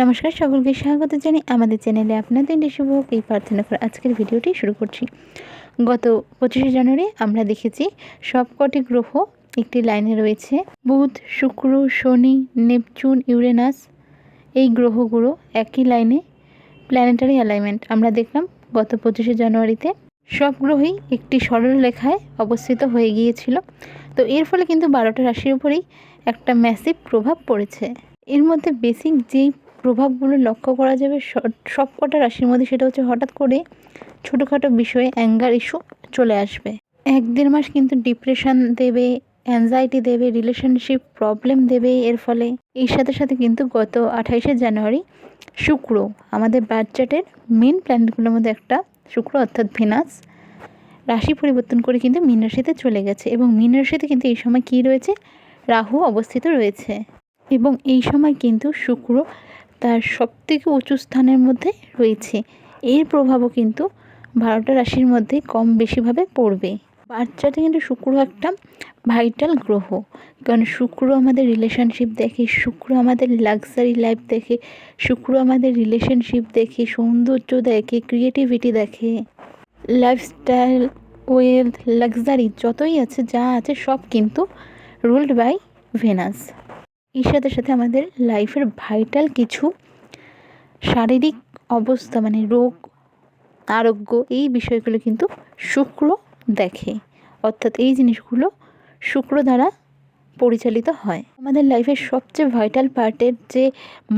নমস্কার, সকলকে স্বাগত জানাই আমাদের চ্যানেলে আপনাদের শুভ এই প্রার্থনা করে আজকের ভিডিওটি শুরু করছি। গত পঁচিশে জানুয়ারি আমরা দেখেছি সবকটি গ্রহ একটি লাইনে রয়েছে। বুধ, শুক্র, শনি, নেপচুন, ইউরেনাস এই গ্রহগুলো একই লাইনে প্ল্যানেটারি অ্যালাইনমেন্ট আমরা দেখলাম গত পঁচিশে জানুয়ারিতে সব গ্রহই একটি সরল রেখায় অবস্থিত হয়ে গিয়েছিল। তো এর ফলে কিন্তু বারোটা রাশির উপরেই একটা ম্যাসিভ প্রভাব পড়েছে। এর মধ্যে বেসিক যেই প্রভাবগুলো লক্ষ্য করা যাবে। সব কটা রাশির মধ্যে সেটা হচ্ছে হঠাৎ করে ছোটোখাটো বিষয়ে অ্যাঙ্গার ইস্যু চলে আসবে। এক দেড় মাস কিন্তু ডিপ্রেশন দেবে অ্যাংজাইটি দেবে রিলেশনশিপ প্রবলেম দেবে এর ফলে। এর সাথে সাথে কিন্তু গত আঠাইশে জানুয়ারি শুক্র, আমাদের বাচ্চাটের মেন প্ল্যানেটগুলোর মধ্যে একটা শুক্র অর্থাৎ ভিনাস রাশি পরিবর্তন করে কিন্তু মীন রাশিতে চলে গেছে এবং মীন রাশিতে কিন্তু এই সময় কী রয়েছে? রাহু অবস্থিত রয়েছে। এবং এই সময় কিন্তু শুক্র তার সবথেকে উঁচু স্থানের মধ্যে রয়েছে। এর প্রভাবও কিন্তু বারোটা রাশির মধ্যে কম বেশিভাবে পড়বে। বাচ্চাটা কিন্তু শুক্র একটা ভাইটাল গ্রহ। কারণ শুক্র আমাদের রিলেশনশিপ দেখে, শুক্র আমাদের লাক্সারি লাইফ দেখে, শুক্র আমাদের রিলেশনশিপ দেখে, সৌন্দর্য দেখে ক্রিয়েটিভিটি দেখে। লাইফস্টাইল ওয়েলথ লাক্সারি যতই আছে, যা আছে সব কিন্তু রুলড বাই ভেনাস এর সাথে সাথে আমাদের লাইফের ভাইটাল কিছু শারীরিক অবস্থা মানে রোগ, আরোগ্য, এই বিষয়গুলো কিন্তু শুক্র দেখে। অর্থাৎ এই জিনিসগুলো শুক্র দ্বারা পরিচালিত হয়। আমাদের লাইফের সবচেয়ে ভাইটাল পার্টের যে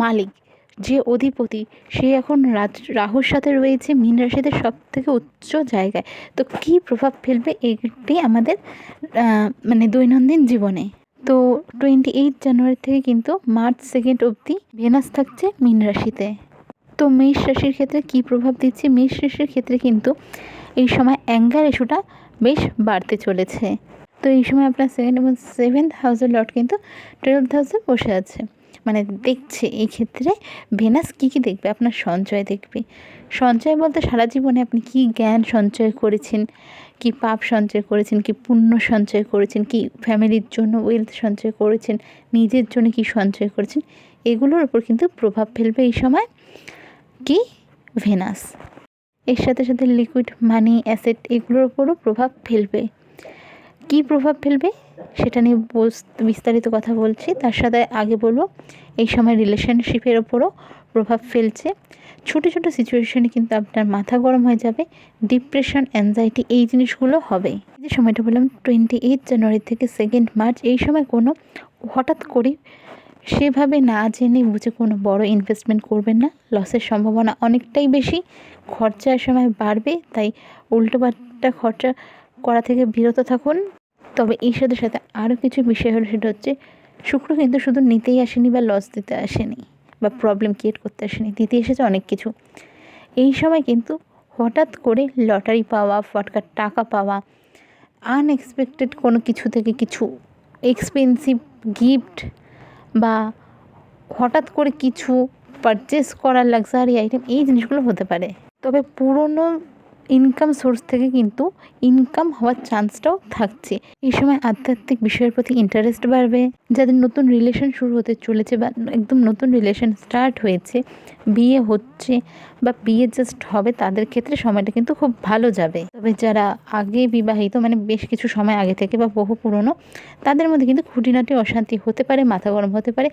মালিক, যে অধিপতি, সে এখন রাজ, রাহুর সাথে রয়েছে, মীন রাশিতে সব থেকে উচ্চ জায়গায়। তো কী প্রভাব ফেলবে এটি আমাদের মানে দৈনন্দিন জীবনে? তো টোয়েন্টি এইট জানুয়ারি থেকে কিন্তু মার্চ সেকেন্ড অবধি ভেনাস থাকছে মীন রাশিতে। তো মেষ রাশির ক্ষেত্রে কী প্রভাব দিচ্ছে? মেষ রাশির ক্ষেত্রে কিন্তু এই সময় অ্যাঙ্গার ইস্যুটা বেশ বাড়তে চলেছে। তো এই সময় আপনার সেকেন্ড এবং সেভেন্থ হাউসের লট কিন্তু টুয়েলভ হাউসে বসে আছে। মানে দেখছে, এই ক্ষেত্রে ভেনাস কী কী দেখবে? আপনার সঞ্চয় দেখবে। সঞ্চয় বলতে সারা জীবনে আপনি কী জ্ঞান সঞ্চয় করেছেন? কি পাপ সঞ্চয় করেছেন, কি পুণ্য সঞ্চয় করেছেন, কি ফ্যামিলির জন্য ওয়েলথ সঞ্চয় করেছেন, নিজের জন্য কি সঞ্চয় করেছেন, এগুলোর উপর কিন্তু প্রভাব ফেলবে এই সময় কি? ভেনাস এর সাথে সাথে লিকুইড মানি অ্যাসেট এগুলোর উপরও প্রভাব ফেলবে। কি প্রভাব ফেলবে? সেটা নিয়ে বিস্তারিত কথা বলছি। তার সাথে আগে বলব, এই সময় রিলেশনশিপের ওপরও প্রভাব ফেলছে। ছোটো ছোটো সিচুয়েশনে কিন্তু আপনার মাথা গরম হয়ে যাবে ডিপ্রেশন অ্যাংজাইটি এই জিনিসগুলো হবে। যে সময়টা বললাম টোয়েন্টি এইট জানুয়ারি থেকে সেকেন্ড মার্চ এই সময় কোনো হঠাৎ করে সেভাবে না জেনে বুঝে কোনো বড় ইনভেস্টমেন্ট করবেন না। লসের সম্ভাবনা অনেকটাই বেশি, খরচার সময় বাড়বে, তাই উল্টোপাল্টা খরচা করা থেকে বিরত থাকুন। তবে এই সাথে সাথে আরও কিছু বিষয় হলো, সেটা হচ্ছে, শুক্র কিন্তু শুধু নিতেই আসেনি বা লস দিতে আসেনি। বা প্রবলেম ক্রিয়েট করতে আসেনি। দিতে এসেছে অনেক কিছু। এই সময় কিন্তু হঠাৎ করে লটারি পাওয়া, ফটকার টাকা পাওয়া আনএক্সপেক্টেড কোনো কিছু থেকে কিছু এক্সপেন্সিভ গিফট বা হঠাৎ করে কিছু পারচেস করার লাক্সারি আইটেম এই জিনিসগুলো হতে পারে। তবে পুরনো ইনকাম সোর্স থেকে কিন্তু ইনকাম হওয়ার চান্সটাও থাকছে। এই সময় আধ্যাত্মিক বিষয়ের প্রতি ইন্টারেস্ট বাড়বে, যাদের নতুন রিলেশন শুরু হতে চলেছে বা একদম নতুন রিলেশন স্টার্ট হয়েছে, বিয়ে হচ্ছে বা বিয়ে জাস্ট হবে, তাদের ক্ষেত্রে সময়টা কিন্তু খুব ভালো যাবে। তবে যারা আগে বিবাহিত মানে বেশ কিছু সময় আগে থেকে বা বহু পুরনো, তাদের মধ্যে কিন্তু খুঁটিনাটি অশান্তি হতে পারে, মাথা গরম হতে পারে।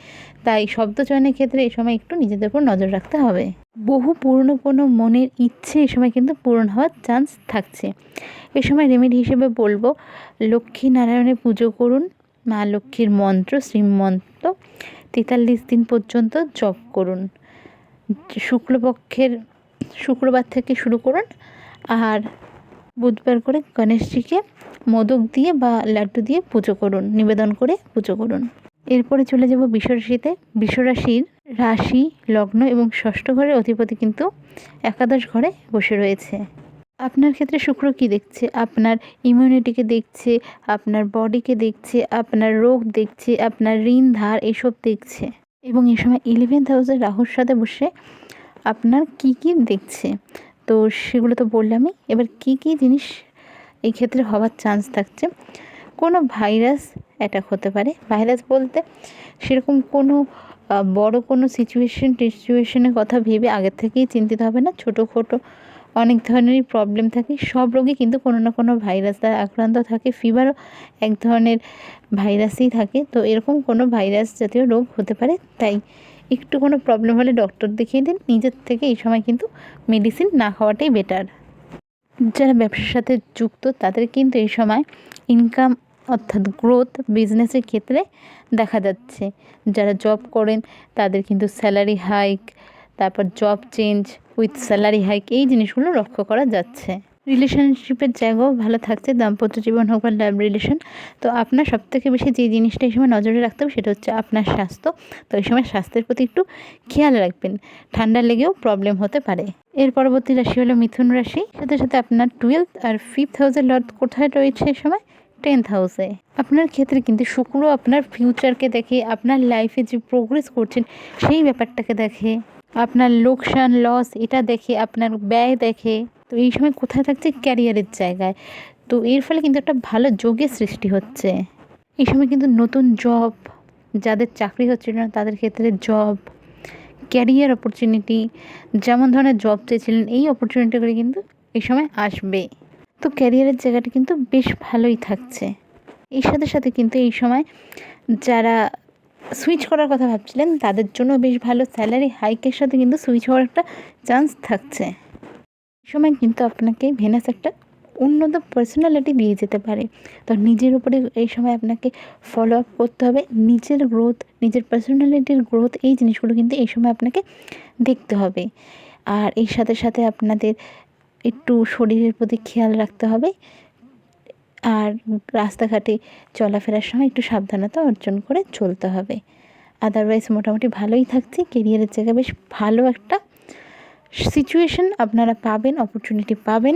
তাই শব্দ চয়নের ক্ষেত্রে এই সময় একটু নিজেদের উপর নজর রাখতে হবে। বহু পুরনো কোনো মনের ইচ্ছে এই সময় কিন্তু পূরণ হওয়ার চান্স থাকছে। এ সময় রেমেডি হিসেবে বলব লক্ষ্মী নারায়ণের পুজো করুন, মা লক্ষ্মীর মন্ত্র শ্রীমন্ত্র তেতাল্লিশ দিন পর্যন্ত জপ করুন। শুক্লপক্ষের, শুক্রবার থেকে শুরু করুন, আর বুধবার করে গণেশজিকে মোদক দিয়ে বা লাড্ডু দিয়ে পুজো করুন, নিবেদন করে পুজো করুন। এরপরে চলে যাব বিশ্বরাশিতে। বিশ্বরাশির রাশি, লগ্ন এবং ষষ্ঠ ঘরের অধিপতি কিন্তু একাদশ ঘরে বসে রয়েছে। আপনার ক্ষেত্রে শুক্র কি দেখছে? আপনার ইমিউনিটিকে দেখছে, আপনার বডিকে দেখছে, আপনার রোগ দেখছে, আপনার ঋণ, ধার এসব দেখছে। এবং এই সময় ইলেভেন্থ হাউসে রাহুর সাথে বসে আপনার কি কি দেখছে? তো সেগুলো তো বললামই। এবার কি কি জিনিস এই ক্ষেত্রে হওয়ার চান্স থাকছে? কোনো ভাইরাস অ্যাটাক হতে পারে। ভাইরাস বলতে সেরকম কোনো বড় কোনো সিচুয়েশন টিচুয়েশনের কথা ভেবে আগের থেকেই চিন্তিত হবে না। ছোটো খোটো অনেক ধরনেরই প্রবলেম থাকে। সব রোগী কিন্তু কোনো না কোনো ভাইরাস দ্বারা আক্রান্ত থাকে। ফিভারও এক ধরনের ভাইরাসই থাকে। তো এরকম কোনো ভাইরাস জাতীয় রোগ হতে পারে। তাই একটু কোনো প্রবলেম হলে ডক্টর দেখিয়ে দিন। নিজের থেকে এই সময় কিন্তু মেডিসিন না খাওয়াটাই বেটার যারা ব্যবসার সাথে যুক্ত, তাদের কিন্তু এই সময় ইনকাম অর্থাৎ গ্রোথ বিজনেসের ক্ষেত্রে দেখা যাচ্ছে। যারা জব করেন, তাদের কিন্তু স্যালারি হাইক তারপর job change with salary hike এই জিনিসগুলো লক্ষ্য করা যাচ্ছে। রিলেশনশিপের জায়গাও ভালো থাকছে, দাম্পত্য জীবন হোক বা লাভ রিলেশন তো আপনার সবথেকে বেশি যে জিনিসটা এই সময় নজরে রাখতে হবে, সেটা হচ্ছে আপনার স্বাস্থ্য। তো এই সময় স্বাস্থ্যের প্রতি একটু খেয়াল রাখবেন, ঠান্ডা লেগেও প্রবলেম হতে পারে। এর পরবর্তী রাশি হলো মিথুন রাশি। সাথে সাথে আপনার টুয়েলথ আর ফিফথ হাউসের লর্ড কোথায় রয়েছে এই সময়? টেন্থ হাউসে আপনার ক্ষেত্রে কিন্তু শুক্র আপনার ফিউচারকে দেখে, আপনার লাইফে যে প্রোগ্রেস করছেন, সেই ব্যাপারটাকে দেখে। আপনার লোকসান লস এটা দেখে, আপনার ব্যয় দেখে। তো এই সময় কোথায় থাকছে? ক্যারিয়ারের জায়গায়। তো এর ফলে কিন্তু একটা ভালো যোগের সৃষ্টি হচ্ছে। এই সময় কিন্তু নতুন জব যাদের চাকরি হচ্ছিল না, তাদের ক্ষেত্রে জব ক্যারিয়ার অপরচুনিটি যেমন ধরনের জব চেয়েছিলেন, এই অপরচুনিটিগুলি কিন্তু এই সময় আসবে। তো ক্যারিয়ারের জায়গাটা কিন্তু বেশ ভালোই থাকছে। এর সাথে সাথে কিন্তু এই সময় যারা সুইচ করার কথা ভাবছিলেন, তাদের জন্য বেশ ভালো স্যালারি হাইকের সাথে কিন্তু সুইচ হওয়ার একটা চান্স থাকছে। এই সময় কিন্তু আপনাকে ভেনাস একটা উন্নত পার্সোনালিটি দিয়ে যেতে পারে। তো নিজের উপরে এই সময় আপনাকে ফলো আপ করতে হবে। নিজের গ্রোথ নিজের পার্সোনালিটির গ্রোথ এই জিনিসগুলো কিন্তু এই সময় আপনাকে দেখতে হবে। আর এর সাথে সাথে আপনাদের একটু শরীরের প্রতি খেয়াল রাখতে হবে। আর রাস্তাঘাটে চলাফেরার সময় একটু সাবধানতা অর্জন করে চলতে হবে। আদারওয়াইজ মোটামুটি ভালোই থাকছে। কেরিয়ারের জায়গায় বেশ ভালো একটা সিচুয়েশন আপনারা পাবেন অপরচুনিটি পাবেন।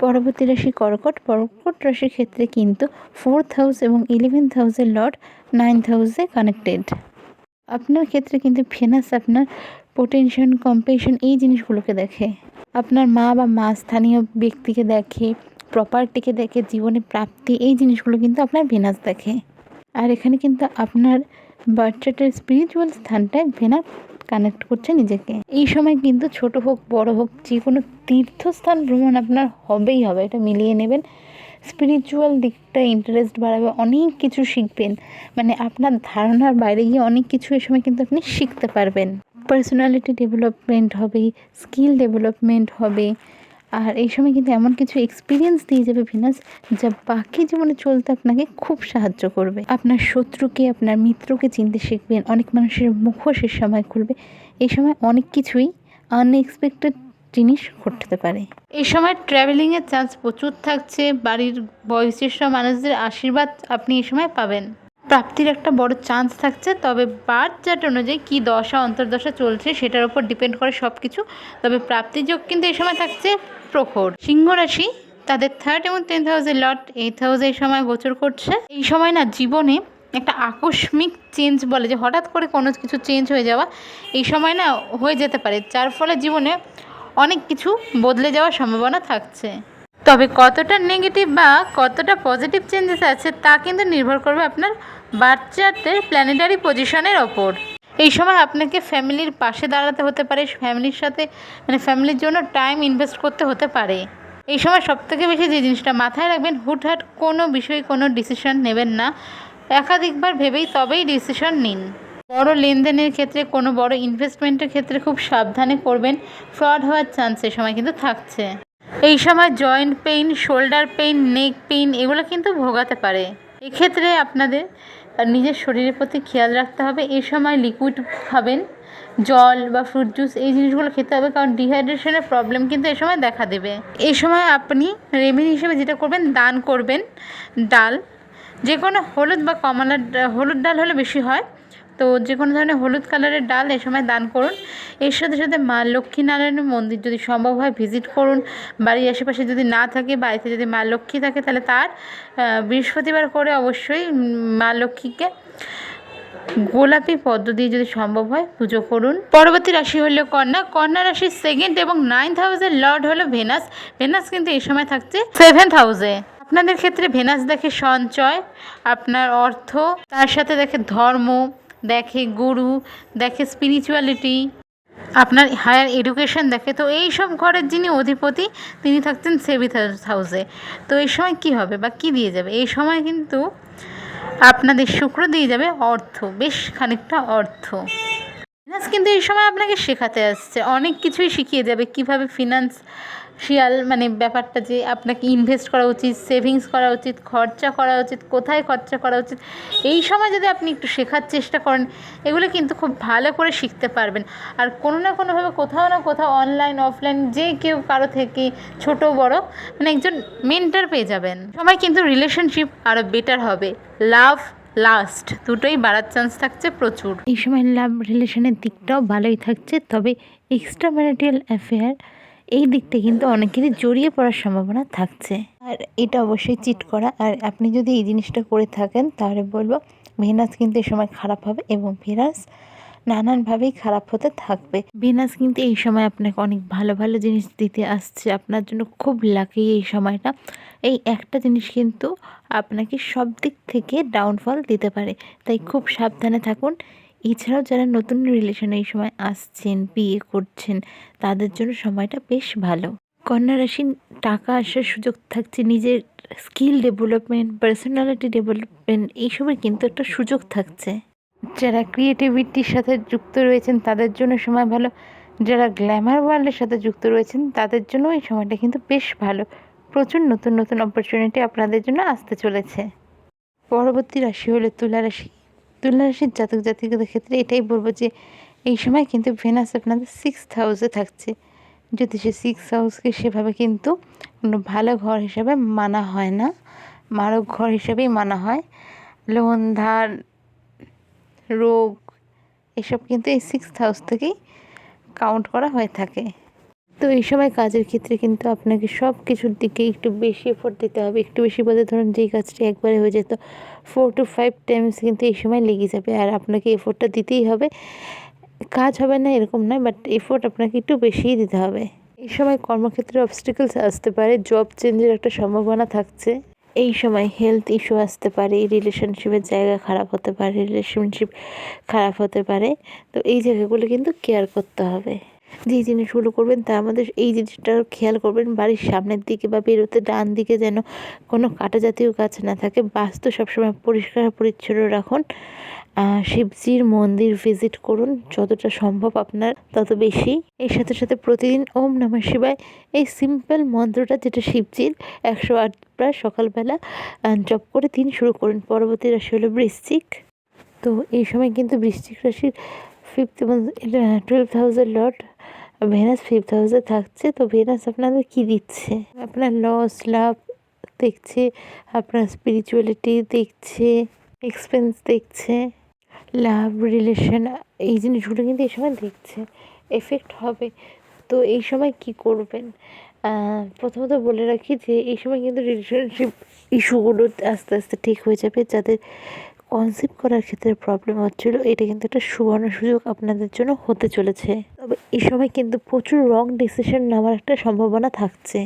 পরবর্তী রাশি কর্কট। কর্কট রাশির ক্ষেত্রে কিন্তু ফোর্থ হাউস এবং ইলেভেন্থ হাউসের লর্ড নাইন্থ হাউসে কানেক্টেড আপনার ক্ষেত্রে কিন্তু ফেনাস আপনার পোটেনশন কম্পেশন এই জিনিসগুলোকে দেখে। আপনার মা বা মা স্থানীয় ব্যক্তিকে দেখে প্রপার্টিকে দেখে, জীবনে প্রাপ্তি, এই জিনিসগুলো কিন্তু আপনার ভেনাস দেখে। আর এখানে কিন্তু আপনার বাচ্চাটার স্পিরিচুয়াল স্থানটায় ভেনাস কানেক্ট করছে নিজেকে। এই সময় কিন্তু ছোট হোক, বড় হোক যে কোনো তীর্থস্থান ভ্রমণ আপনার হবেই হবে, এটা মিলিয়ে নেবেন। স্পিরিচুয়াল দিকটা ইন্টারেস্ট বাড়াবে, অনেক কিছু শিখবেন। মানে আপনার ধারণার বাইরে গিয়ে অনেক কিছু এ সময় কিন্তু আপনি শিখতে পারবেন। পার্সোনালিটি ডেভেলপমেন্ট হবে স্কিল ডেভেলপমেন্ট হবে, আর এই সময় কিন্তু এমন কিছু এক্সপিরিয়েন্স দিয়ে যাবে ভিনাস, যা বাকি জীবনে চলতে আপনাকে খুব সাহায্য করবে। আপনার শত্রুকে, আপনার মিত্রকে চিনতে শিখবেন, অনেক মানুষের মুখোশ এ সময় খুলবে। এই সময় অনেক কিছুই আনএক্সপেক্টেড জিনিস ঘটতে পারে। এই সময় ট্রাভেলিংয়ের চান্স প্রচুর থাকছে, বাড়ির বয়োজ্যেষ্ঠ মানুষদের আশীর্বাদ আপনি এই সময় পাবেন। প্রাপ্তির একটা বড় চান্স থাকছে, তবে বার্থ চার্ট অনুযায়ী কী দশা, অন্তর্দশা চলছে সেটার উপর ডিপেন্ড করে সব কিছু তবে প্রাপ্তির যোগ কিন্তু এই সময় থাকছে প্রখর। সিংহ রাশি, তাদের থার্ড এবং টেন্থ হাউসের লট এইথ হাউসে এই সময় গোচর করছে। এই সময় না জীবনে একটা আকস্মিক চেঞ্জ বলে যে হঠাৎ করে কোনো কিছু চেঞ্জ হয়ে যাওয়া এই সময় না হয়ে যেতে পারে, যার ফলে জীবনে অনেক কিছু বদলে যাওয়ার সম্ভাবনা থাকছে। তবে কতটা নেগেটিভ বা কতটা পজিটিভ চেঞ্জেস আছে তা কিন্তু নির্ভর করবে আপনার বাচ্চাদের প্ল্যানেটারি পজিশনের ওপর। এই সময় আপনাকে ফ্যামিলির পাশে দাঁড়াতে হতে পারে, ফ্যামিলির সাথে মানে ফ্যামিলির জন্য টাইম ইনভেস্ট করতে হতে পারে। এই সময় সবথেকে বেশি যে জিনিসটা মাথায় রাখবেন, হুটহাট কোনো বিষয়ে কোনো ডিসিশন নেবেন না। একাধিকবার ভেবেই তবেই ডিসিশন নিন। বড় লেনদেনের ক্ষেত্রে, কোনো বড় ইনভেস্টমেন্টের ক্ষেত্রে খুব সাবধানে করবেন। ফ্রড হওয়ার চান্স এ সময় কিন্তু থাকছে। এই সময় joint pain shoulder pain neck pain এগুলো কিন্তু ভোগাতে পারে। এক্ষেত্রে আপনাদের নিজের শরীরের প্রতি খেয়াল রাখতে হবে। এই সময় লিকুইড খাবেন, জল বা ফ্রুট জুস এই জিনিসগুলো খেতে হবে, কারণ ডিহাইড্রেশনের প্রবলেম কিন্তু এই সময় দেখা দেবে। এই সময় আপনি রেমেডি হিসেবে যেটা করবেন, দান করবেন, ডাল। যে কোনো হলুদ বা কমলা হলুদ ডাল হলে বেশি হয়। তো যে কোনো ধরনের হলুদ কালারের ডাল এ সময় দান করুন। এর সাথে সাথে মা লক্ষ্মীনারায়ণের মন্দির যদি সম্ভব হয় ভিজিট করুন। বাড়ির আশেপাশে যদি না থাকে, বাড়িতে যদি মা লক্ষ্মী থাকে, তাহলে তার বৃহস্পতিবার করে অবশ্যই মা লক্ষ্মীকে গোলাপি পদ্ম দিয়ে যদি সম্ভব হয় পুজো করুন। পরবর্তী রাশি হলো কন্যা। কন্যা রাশির সেকেন্ড এবং নাইন্থ হাউসের লর্ড হলো ভেনাস। ভেনাস কিন্তু এই সময় থাকছে সেভেন্থ হাউসে আপনাদের ক্ষেত্রে ভেনাস দেখে সঞ্চয়, আপনার অর্থ, তার সাথে দেখে ধর্ম দেখে গুরু, দেখে স্পিরিচুয়ালিটি আপনার হায়ার এডুকেশন দেখে। তো এই সব ঘরের যিনি অধিপতি, তিনি থাকছেন সেভিথ হাউসে তো এই সময় কি হবে বা কি দিয়ে যাবে? এই সময় কিন্তু আপনাদের শুক্র দিয়ে যাবে অর্থ, বেশ খানিকটা অর্থ। ফিনান্স কিন্তু এই সময় আপনাকে শেখাতে আসছে। অনেক কিছুই শিখিয়ে যাবে। কীভাবে ফিনান্স শিয়াল মানে ব্যাপারটা যে আপনাকে ইনভেস্ট করা উচিত সেভিংস করা উচিত, খরচা করা উচিত, কোথায় খরচা করা উচিত, এই সময় যদি আপনি একটু শেখার চেষ্টা করেন, এগুলো কিন্তু খুব ভালো করে শিখতে পারবেন। আর কোনো না কোনোভাবে কোথাও না কোথাও অনলাইন অফলাইন যে কেউ কারও থেকে ছোট, বড় মানে একজন মেন্টার পেয়ে যাবেন। সময় কিন্তু রিলেশনশিপ আরও বেটার হবে। লাভ লাস্ট দুটোই বাড়ার চান্স থাকছে প্রচুর। এই সময় লাভ রিলেশনের দিকটাও ভালোই থাকছে, তবে এক্সট্রা ম্যারিটাল অ্যাফেয়ার এই দিকটা কিন্তু অনেকেরই জড়িয়ে পড়ার সম্ভাবনা থাকছে। আর এটা অবশ্যই চিট করা। আর আপনি যদি এই জিনিসটা করে থাকেন তাহলে বলব ভেনাস কিন্তু এই সময় খারাপ হবে এবং ভেনাস নানানভাবেই খারাপ হতে থাকবে। ভেনাস কিন্তু এই সময় আপনাকে অনেক ভালো ভালো জিনিস দিতে আসছে। আপনার জন্য খুব লাকি এই সময়টা। এই একটা জিনিস কিন্তু আপনাকে সব দিক থেকে ডাউনফল দিতে পারে। তাই খুব সাবধানে থাকুন। এছাড়াও যারা নতুন রিলেশনে এই সময় আসছেন, বিয়ে করছেন, তাদের জন্য সময়টা বেশ ভালো। কন্যা রাশি টাকা আসার সুযোগ থাকছে, নিজের স্কিল ডেভেলপমেন্ট পার্সোনালিটি ডেভেলপমেন্ট এইসবের কিন্তু একটা সুযোগ থাকছে। যারা ক্রিয়েটিভিটির সাথে যুক্ত রয়েছেন, তাদের জন্য সময় ভালো। যারা গ্ল্যামার ওয়ার্ল্ডের সাথে যুক্ত রয়েছেন, তাদের জন্য এই সময়টা কিন্তু বেশ ভালো। প্রচুর নতুন নতুন অপরচুনিটি আপনাদের জন্য আসতে চলেছে। পরবর্তী রাশি হলো তুলা রাশি। তুলা রাশির জাতক জাতিকাদের ক্ষেত্রে এটাই বলব যে এই সময় কিন্তু ভেনাস আপনাদের সিক্স হাউসে থাকছে। যদি সে সিক্স হাউসকে সেভাবে কিন্তু কোনো ভালো ঘর হিসাবে মানা হয় না, মারক ঘর হিসাবেই মানা হয়। লোন ধার, রোগ, এসব কিন্তু এই সিক্স হাউস থেকেই কাউন্ট করা হয়ে থাকে। তো এই সময় কাজের ক্ষেত্রে কিন্তু আপনাকে সব কিছুর দিকে একটু বেশি এফোর্ট দিতে হবে। একটু বেশি বলতে ধরুন যেই কাজটি একবারে হয়ে যেত ফোর টু ফাইভ টাইমস কিন্তু এই সময় লেগে যাবে। আর আপনাকে এফোর্টটা দিতেই হবে। কাজ হবে না এরকম নয় বাট এফোর্ট আপনাকে একটু বেশিই দিতে হবে। এই সময় কর্মক্ষেত্রে অবস্টিকলস আসতে পারে জব চেঞ্জের একটা সম্ভাবনা থাকছে। এই সময় হেলথ ইস্যু আসতে পারে রিলেশনশিপের জায়গা খারাপ হতে পারে রিলেশনশিপ খারাপ হতে পারে। তো এই জায়গাগুলো কিন্তু কেয়ার করতে হবে। যে জিনিসগুলো করবেন তা আমাদের এই জিনিসটা খেয়াল করবেন, বাড়ির সামনের দিকে বা বেরোতে ডান দিকে যেন কোনো কাটা জাতীয় গাছ না থাকে। বাস্তু সবসময় পরিষ্কার পরিচ্ছন্ন রাখুন। শিবজির মন্দির ভিজিট করুন, যতটা সম্ভব আপনার তত বেশি। এর সাথে সাথে প্রতিদিন ওম নমঃ শিবায় এই সিম্পল মন্ত্রটা যেটা শিবজির একশো আটবার সকালবেলা জপ করে দিন, শুরু করুন। পরবর্তী রাশি হলো বৃশ্চিক। তো এই সময় কিন্তু বৃশ্চিক রাশির fifth twelve thousand lord Venus fifth হাউসে থাকছে, তো ভেনাস আপনাদের কি দিচ্ছে? আপনার লস লাভ দেখছে, আপনার স্পিরিচুয়ালিটি দেখছে এক্সপেন্স দেখছে লাভ রিলেশন এই জিনিসগুলো কিন্তু এই সময় দেখছে এফেক্ট হবে। তো এই সময় কি করবেন? প্রথমত বলে রাখি যে এই সময় কিন্তু রিলেশনশিপ ইস্যুগুলো আস্তে আস্তে ঠিক হয়ে যাবে যাদের কনসিভ করার ক্ষেত্রে প্রবলেম হচ্ছিল, এটা কিন্তু একটা সুবর্ণ সুযোগ আপনাদের জন্য হতে চলেছে। তবে এই সময় কিন্তু প্রচুর রং ডিসিশন নেওয়ার একটা সম্ভাবনা থাকছে।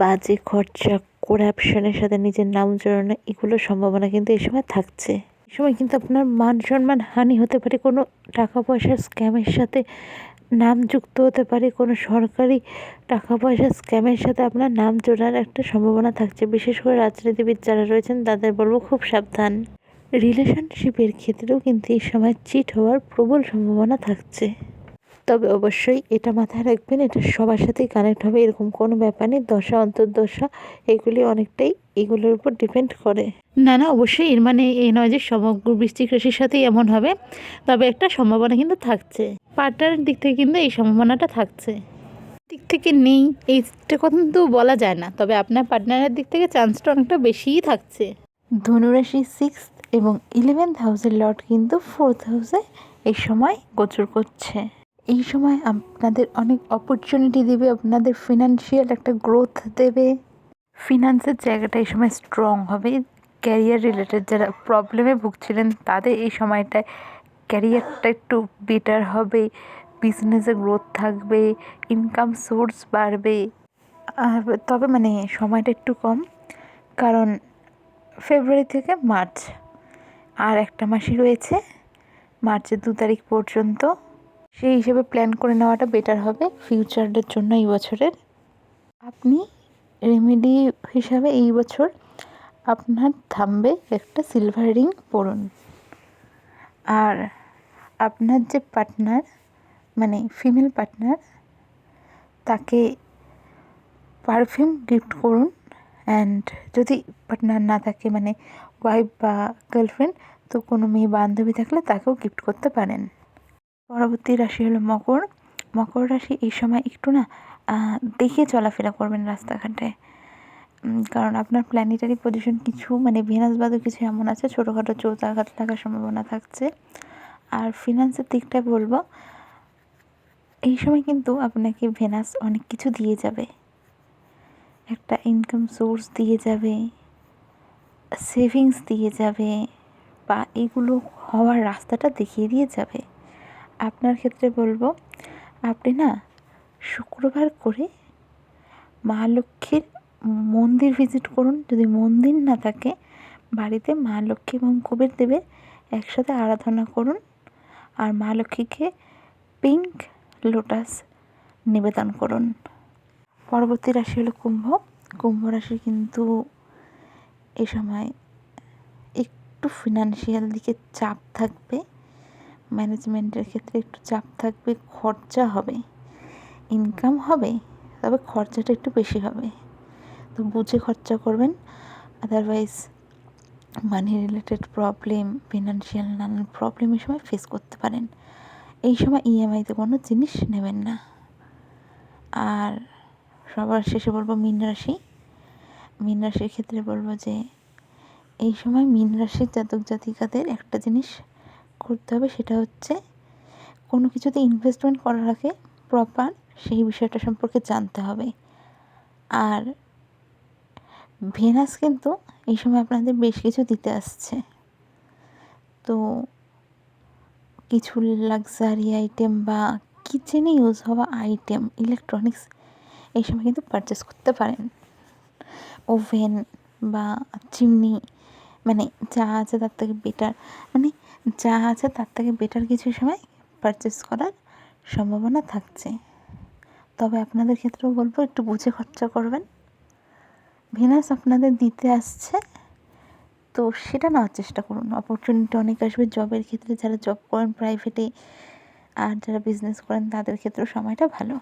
বাজে খরচা করাপশনের সাথে নিজের নাম জড়ানো, এগুলোর সম্ভাবনা কিন্তু এই সময় থাকছে। এই সময় কিন্তু আপনার মান সম্মান হানি হতে পারে, কোনো টাকা পয়সার স্ক্যামের সাথে নাম যুক্ত হতে পারে, কোনো সরকারি টাকা পয়সা স্ক্যামের সাথে আপনার নাম জোড়ার একটা সম্ভাবনা থাকছে। বিশেষ করে রাজনীতিবিদ যারা রয়েছেন, তাদের বলব খুব সাবধান। রিলেশনশিপের ক্ষেত্রেও কিন্তু এই সময় চিট হওয়ার প্রবল সম্ভাবনা থাকছে। তবে অবশ্যই এটা মাথায় রাখবেন, এটা সবার সাথেই কানেক্ট হবে, এরকম কোনো ব্যাপার নেই। দশা, অন্তর্দশা, এগুলি অনেকটাই এগুলোর উপর ডিপেন্ড করে। না না, অবশ্যই এর মানে এই নয় যে সমগ্র বৃষ্টিক রাশির সাথেই এমন হবে, তবে একটা সম্ভাবনা কিন্তু থাকছে। পার্টনারের দিক থেকে কিন্তু এই সম্ভাবনাটা থাকছে। দিক থেকে নেই, এইটা কথা কিন্তু বলা যায় না, তবে আপনার পার্টনারের দিক থেকে চান্সটা অনেকটা বেশিই থাকছে। ধনুরাশি সিক্স এবং ইলেভেন্থ হাউসের লট কিন্তু ফোর্থ হাউসে এই সময় গোচর করছে। এই সময় আপনাদের অনেক অপরচুনিটি দেবে, আপনাদের ফিনান্সিয়াল একটা গ্রোথ দেবে। ফিনান্সের জায়গাটা এই সময় স্ট্রং হবে। ক্যারিয়ার রিলেটেড যারা প্রবলেমে ভুগছিলেন, তাদের এই সময়টায় ক্যারিয়ারটা একটু বেটার হবে। বিজনেসে গ্রোথ থাকবে ইনকাম সোর্স বাড়বে। আর তবে মানে সময়টা একটু কম, কারণ ফেব্রুয়ারি থেকে মার্চ আর একটা মাসই রয়েছে, মার্চের দু তারিখ পর্যন্ত। সেই হিসেবে প্ল্যান করে নেওয়াটা বেটার হবে ফিউচারের জন্য এই বছরের। আপনি রেমেডি হিসাবে এই বছর আপনার থামবে একটা সিলভার রিং পরুন। আর আপনার যে পার্টনার মানে ফিমেল পার্টনার তাকে পারফিউম গিফট করুন। অ্যান্ড যদি পার্টনার না থাকে মানে ওয়াইফ বা গার্লফ্রেন্ড তো কোনো মেয়ে বান্ধবী থাকলে তাকেও গিফট করতে পারেন। পরবর্তী রাশি হলো মকর। মকর রাশি এই সময় একটু না দেখে চলাফেরা করবেন রাস্তাঘাটে। কারণ আপনার প্ল্যানেটারি পজিশন কিছু মানে ভেনাস বাদও কিছু এমন আছে, ছোটোখাটো চৌতাঘাত লাগার সম্ভাবনা থাকছে। আর ফিনান্সের দিকটা বলব, এই সময় কিন্তু আপনাকে ভেনাস অনেক কিছু দিয়ে যাবে। একটা ইনকাম সোর্স দিয়ে যাবে। সেভিংস দিয়ে যাবে বা এগুলো হওয়ার রাস্তাটা দেখিয়ে দিয়ে যাবে। আপনার ক্ষেত্রে বলব, আপনি না শুক্রবার করে মা লক্ষ্মীর মন্দির ভিজিট করুন। যদি মন্দির না থাকে, বাড়িতে মা লক্ষ্মী এবং কুবের দেবের একসাথে আরাধনা করুন আর মা লক্ষ্মীকে পিঙ্ক লোটাস নিবেদন করুন। পরবর্তী রাশি হলো কুম্ভ। কুম্ভ রাশি কিন্তু এ সময় একটু ফিনান্সিয়াল দিকে চাপ থাকবে ম্যানেজমেন্টের ক্ষেত্রে একটু চাপ থাকবে, খরচা হবে ইনকাম হবে, তবে খরচাটা একটু বেশি হবে। তো বুঝে খরচা করবেন otherwise money related problem financial নানান প্রবলেম এই সময় ফেস করতে পারেন। এই সময় ইএমআইতে কোনো জিনিস নেবেন না। আর সবার শেষে বলব মীন রাশি। মীন রাশির ক্ষেত্রে বলব যে, এই সময় মীন রাশির জাতক জাতিকাদের একটা জিনিস করতে হবে, সেটা হচ্ছে কোনো কিছুতে ইনভেস্টমেন্ট করার আগে প্রপার সেই বিষয়টা সম্পর্কে জানতে হবে। আর ভেনাস কিন্তু এই সময় আপনাদের বেশ কিছু দিতে আসছে। তো কিছু লাক্সারি আইটেম বা কিচেনে ইউজ হওয়া আইটেম ইলেকট্রনিক্স এই সময় কিন্তু পারচেস করতে পারেন। ওভেন বা চিমনি মানে যা আছে তার থেকে বেটার মানে যা আছে তার থেকে বেটার কিছু সময় পারচেস করার সম্ভাবনা থাকছে। তবে আপনাদের ক্ষেত্রেও বলব, একটু বুঝে খরচা করবেন। ভেনাস আপনাদের দিতে আসছে, তো সেটা নেওয়ার চেষ্টা করুন। অপরচুনিটি অনেক আসবে জবের ক্ষেত্রে, যারা জব করেন প্রাইভেটে আর যারা বিজনেস করেন, তাদের ক্ষেত্রেও সময়টা ভালো।